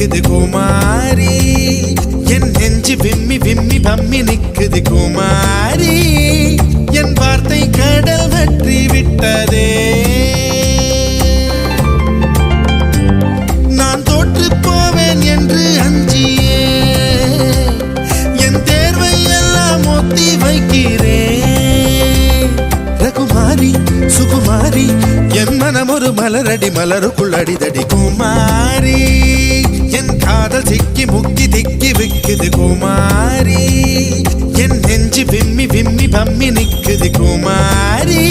நிக்குது குமாரி. என் நெஞ்சு விம்மி விம்மி பம்மி நிக்குது குமாரி. என் வார்த்தை கடல் வற்றி விட்டதே. நான் தோற்று போவேன் என்று அஞ்சியே. என் தேர்வை எல்லாம் ஒத்தி வைக்கிறேன் ரகுமாரி சுகுமாரி என் மனம் ஒரு மலரடி மலருக்குள் அடிதடி குமாரி. நிக்குது குமாரி. என் நெஞ்சு விம்மி விம்மி பம்மி நிக்குது குமாரி.